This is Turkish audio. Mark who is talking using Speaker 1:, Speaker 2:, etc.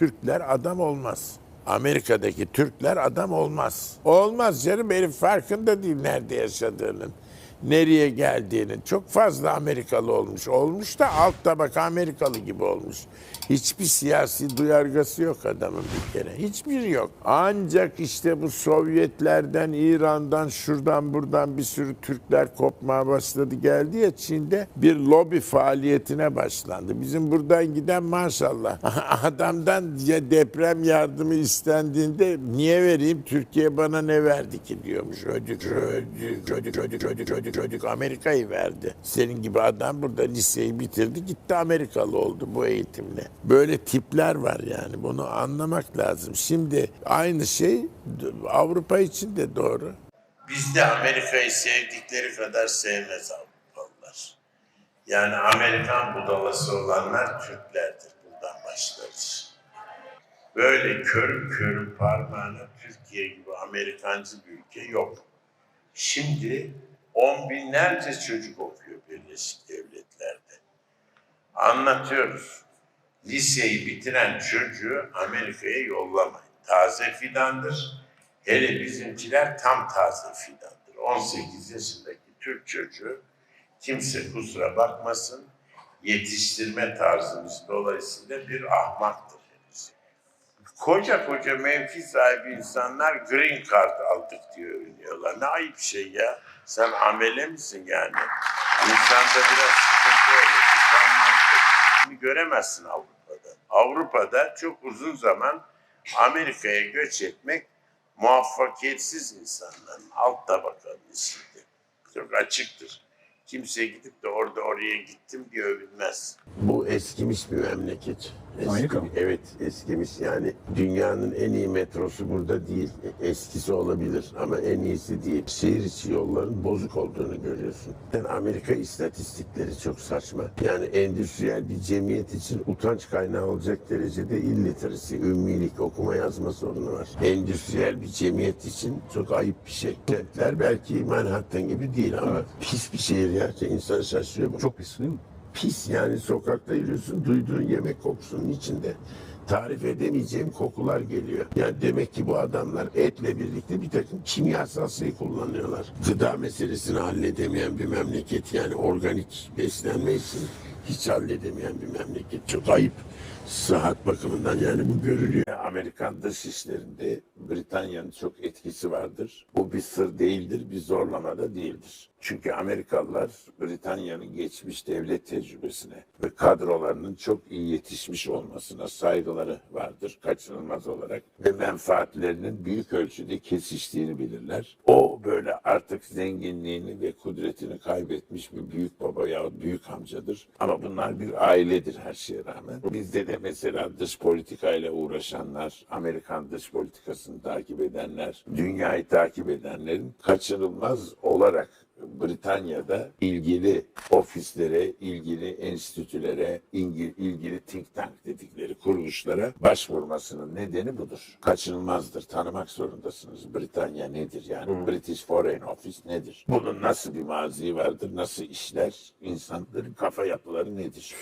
Speaker 1: Türkler adam olmaz. Amerika'daki Türkler adam olmaz. Olmaz canım herif farkında değil nerede yaşadığının. Nereye geldiğinin. Çok fazla Amerikalı olmuş. Olmuş da alt tabaka Amerikalı gibi olmuş. Hiçbir siyasi duyargası yok adamın bir kere. Hiçbir yok. Ancak işte bu Sovyetlerden, İran'dan, şuradan buradan bir sürü Türkler kopmaya başladı. Geldi ya Çin'de bir lobi faaliyetine başlandı. Bizim buradan giden maşallah adamdan ya deprem yardımı istendiğinde niye vereyim Türkiye bana ne verdi ki diyormuş. Ödük, ödük, ödük, ödük, ödük, ödük, ödük Amerika'yı verdi. Senin gibi adam burada liseyi bitirdi gitti Amerikalı oldu bu eğitimle. Böyle tipler var yani bunu anlamak lazım. Şimdi aynı şey Avrupa için de doğru. Biz de Amerika'yı sevdikleri kadar sevmez Avrupalılar. Yani Amerikan budalası olanlar Türklerdir. Buradan başlarız. Böyle körüm körüm parmağına Türkiye gibi Amerikancı bir ülke yok. Şimdi on binlerce çocuk okuyor Birleşik Devletler'de. Anlatıyoruz. Liseyi bitiren çocuğu Amerika'ya yollamayın. Taze fidandır. Hele bizimkiler tam taze fidandır. 18 yaşındaki Türk çocuğu kimse kusura bakmasın yetiştirme tarzımız dolayısıyla bir ahmaktır. Koca koca mevki sahibi insanlar green card aldık diye övünüyorlar. Ne ayıp şey ya. Sen amele misin yani? İnsanda biraz sıkıntı olur. göremezsin Avrupa'da. Avrupa'da çok uzun zaman Amerika'ya göç etmek muvaffakiyetsiz insanların alt tabakanın işidir. Çok açıktır. Kimse gidip de orada oraya gittim diye övünmez. Bu eskimiş bir memleket.
Speaker 2: Amerika mı?
Speaker 1: Evet eskimiş yani dünyanın en iyi metrosu burada değil. Eskisi olabilir ama en iyisi değil. Şehir içi yolların bozuk olduğunu görüyorsun. Yani Amerika istatistikleri çok saçma. Yani endüstriyel bir cemiyet için utanç kaynağı olacak derecede illiteracy, ümmilik, okuma yazma sorunu var. Endüstriyel bir cemiyet için çok ayıp bir şey. Kentler belki Manhattan gibi değil ama pis bir şehir ya. İnsan şaşırıyor.
Speaker 2: Çok pis değil mi?
Speaker 1: Pis yani sokakta yürüyorsun duyduğun yemek kokusunun içinde tarif edemeyeceğim kokular geliyor. Yani demek ki bu adamlar etle birlikte bir takım kimyasal şey kullanıyorlar. Gıda meselesini halledemeyen bir memleket yani organik beslenme için hiç halledemeyen bir memleket. Çok ayıp sıhhat bakımından yani bu görülüyor. Amerikan dışişlerinde Britanya'nın çok etkisi vardır. Bu bir sır değildir, bir zorlama da değildir. Çünkü Amerikalılar Britanya'nın geçmiş devlet tecrübesine ve kadrolarının çok iyi yetişmiş olmasına saygıları vardır kaçınılmaz olarak ve menfaatlerinin büyük ölçüde kesiştiğini bilirler. O böyle artık zenginliğini ve kudretini kaybetmiş bir büyük baba ya büyük amcadır. Ama bunlar bir ailedir her şeye rağmen. Bizde de mesela dış politikayla uğraşanlar, Amerikan dış politikasını takip edenler, dünyayı takip edenlerin kaçınılmaz olarak Britanya'da ilgili ofislere, ilgili enstitülere, ilgili, ilgili think tank dedikleri kuruluşlara başvurmasının nedeni budur. Kaçınılmazdır. Tanımak zorundasınız. Britanya nedir yani? British Foreign Office nedir? Bunun nasıl bir mazi vardır? Nasıl işler? İnsanların kafa yapıları nedir?